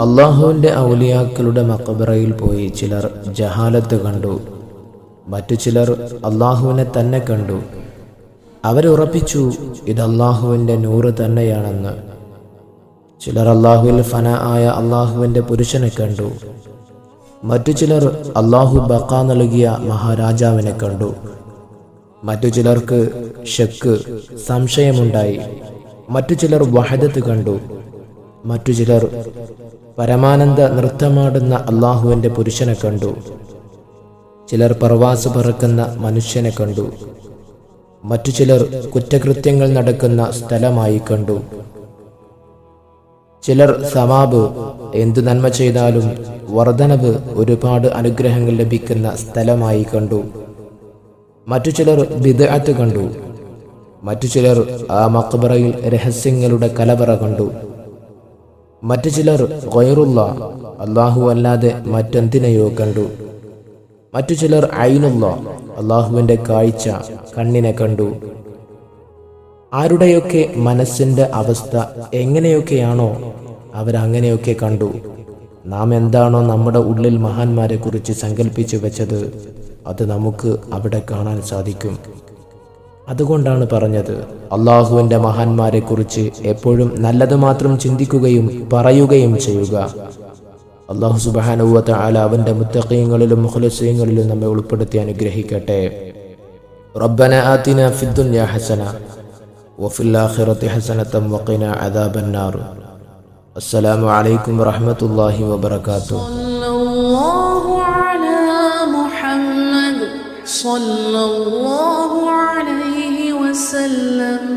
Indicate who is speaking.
Speaker 1: അള്ളാഹുവിന്റെ ഔലിയാക്കളുടെ മക്കബറയിൽ പോയി ചിലർ ജഹാലത്ത് കണ്ടു. മറ്റു ചിലർ അള്ളാഹുവിനെ തന്നെ കണ്ടു. അവരുറപ്പിച്ചു ഇത് അള്ളാഹുവിന്റെ നൂറ് തന്നെയാണെന്ന്. ചിലർ അള്ളാഹുവിൽ ഫന ആയ അള്ളാഹുവിന്റെ പുരുഷനെ കണ്ടു. മറ്റു ചിലർ അള്ളാഹു ബക്ക നൽകിയ മഹാരാജാവിനെ കണ്ടു. മറ്റു ചിലർക്ക് ഷക്ക് സംശയമുണ്ടായി. മറ്റു ചിലർ വഹദത്ത് കണ്ടു. മറ്റു ചിലർ പരമാനന്ദ നൃത്തമാടുന്ന അള്ളാഹുവിന്റെ പുരുഷനെ കണ്ടു. ചിലർ പ്രവാസ പറക്കുന്ന മനുഷ്യനെ കണ്ടു. മറ്റു ചിലർ കുറ്റകൃത്യങ്ങൾ നടക്കുന്ന സ്ഥലമായി കണ്ടു. ചിലർ സവാബ് എന്തു നന്മ ചെയ്താലും വർധനവ് ഒരുപാട് അനുഗ്രഹങ്ങൾ ലഭിക്കുന്ന സ്ഥലമായി കണ്ടു. മറ്റു ചിലർ ബിദ്അത്ത് കണ്ടു. മറ്റു ചിലർ ആ മക്ബറയിൽ രഹസ്യങ്ങളുടെ കലവറ കണ്ടു. മറ്റു ചിലർ ഗൈറുള്ള അള്ളാഹു അല്ലാതെ മറ്റെന്തിനെയോ കണ്ടു. മറ്റു ചിലർ ഐനുള്ള അള്ളാഹുവിന്റെ കാഴ്ച കണ്ണിനെ കണ്ടു. ആരുടെയൊക്കെ മനസ്സിന്റെ അവസ്ഥ എങ്ങനെയൊക്കെയാണോ അവരങ്ങനെയൊക്കെ കണ്ടു. നാം എന്താണോ നമ്മുടെ ഉള്ളിൽ മഹാന്മാരെ കുറിച്ച് സങ്കല്പിച്ചു വെച്ചത് അത് നമുക്ക് അവിടെ കാണാൻ സാധിക്കും. അതുകൊണ്ടാണ് പറഞ്ഞത് മഹാന്മാരെ കുറിച്ച് എപ്പോഴും നല്ലത് മാത്രം ചിന്തിക്കുകയും പറയുകയും ചെയ്യുക. അള്ളാഹു സുബാനുവത്ത ആല അവന്റെ മുത്തക്കയങ്ങളിലും മുഹലസ്യങ്ങളിലും നമ്മെ ഉൾപ്പെടുത്തി അനുഗ്രഹിക്കട്ടെ. റബ്ബന ആത്തിന ഫിദ്ദുൻ ഹസന وفي الآخرة حسنة وقنا عذاب النار. السلام عليكم ورحمة الله وبركاته.
Speaker 2: صلى الله على محمد. صلى الله عليه وسلم.